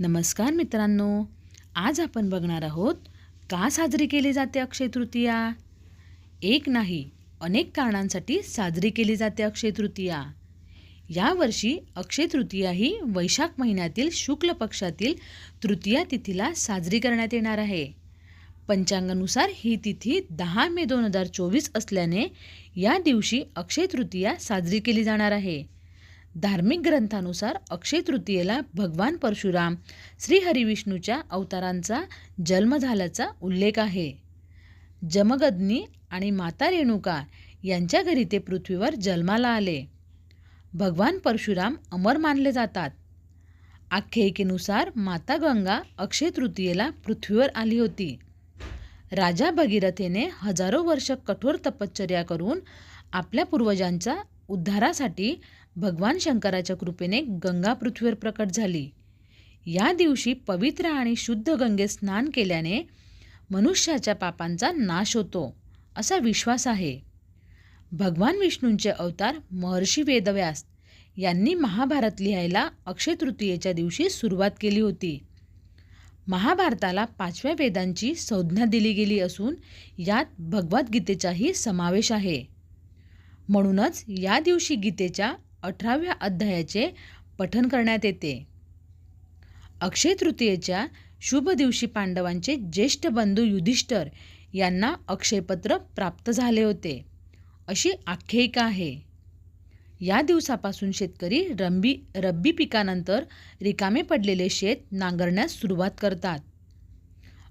नमस्कार मित्रांनो. आज आपण बघणार आहोत का साजरी केली जाते अक्षय तृतीया? एक नाही अनेक कारणांसाठी साजरी केली जाते अक्षय तृतीया. यावर्षी अक्षय तृतीया ही वैशाख महिन्यातील शुक्ल पक्षातील तृतीया तिथीला साजरी करण्यात येणार आहे. पंचांगानुसार ही तिथी दहा मे दोन हजार चोवीस असल्याने या दिवशी अक्षय तृतीया साजरी केली जाणार आहे. धार्मिक ग्रंथानुसार अक्षय तृतीयेला भगवान परशुराम श्रीहरिविष्णूच्या अवतारांचा जन्म झाल्याचा उल्लेख आहे. जमगग्नी आणि माता रेणुका यांच्या घरी ते पृथ्वीवर जन्माला आले. भगवान परशुराम अमर मानले जातात. आख्यायिकेनुसार माता गंगा अक्षय तृतीयेला पृथ्वीवर आली होती. राजा भगीरथेने हजारो वर्ष कठोर तपश्चर्या करून आपल्या पूर्वजांच्या उद्धारासाठी भगवान शंकराच्या कृपेने गंगा पृथ्वीवर प्रकट झाली. या दिवशी पवित्र आणि शुद्ध गंगेत स्नान केल्याने मनुष्याच्या पापांचा नाश होतो असा विश्वास आहे. भगवान विष्णूंचे अवतार महर्षी वेदव्यास यांनी महाभारत लिहायला अक्षय तृतीयेच्या दिवशी सुरुवात केली होती. महाभारताला पाचव्या वेदांची संज्ञा दिली गेली असून यात भगवद्गीतेचाही समावेश आहे. म्हणूनच या दिवशी गीतेच्या अठराव्या अध्यायाचे पठन करण्यात येते. अक्षय तृतीयेच्या शुभ दिवशी पांडवांचे ज्येष्ठ बंधू युधिष्ठर यांना अक्षयपत्र प्राप्त झाले होते. अशी आख्यायिका आहे. या दिवसापासून शेतकरी रंबी रब्बी पिकानंतर रिकामे पडलेले शेत नांगरण्यास सुरुवात करतात.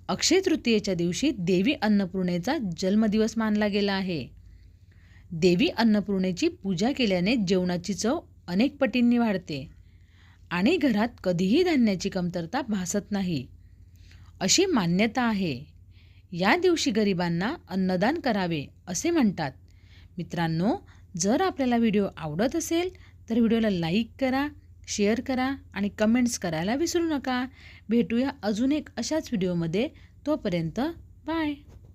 अक्षय तृतीयेच्या दिवशी देवी अन्नपूर्णेचा जन्मदिवस मानला गेला आहे. देवी अन्नपूर्णेची पूजा केल्याने जेवणाची चव अनेक पटींनी वाढते. आणि घरात कधीही धान्याची कमतरता भासत नाही. अशी मान्यता आहे. या दिवशी गरिबांना अन्नदान करावे असे म्हणतात. मित्रांनो जर आपल्याला व्हिडिओ आवडत असेल तर व्हिडिओला लाईक करा शेअर करा आणि कमेंट्स करायला विसरू नका. भेटूया अजून एक अशाच व्हिडिओमध्ये. तोपर्यंत बाय.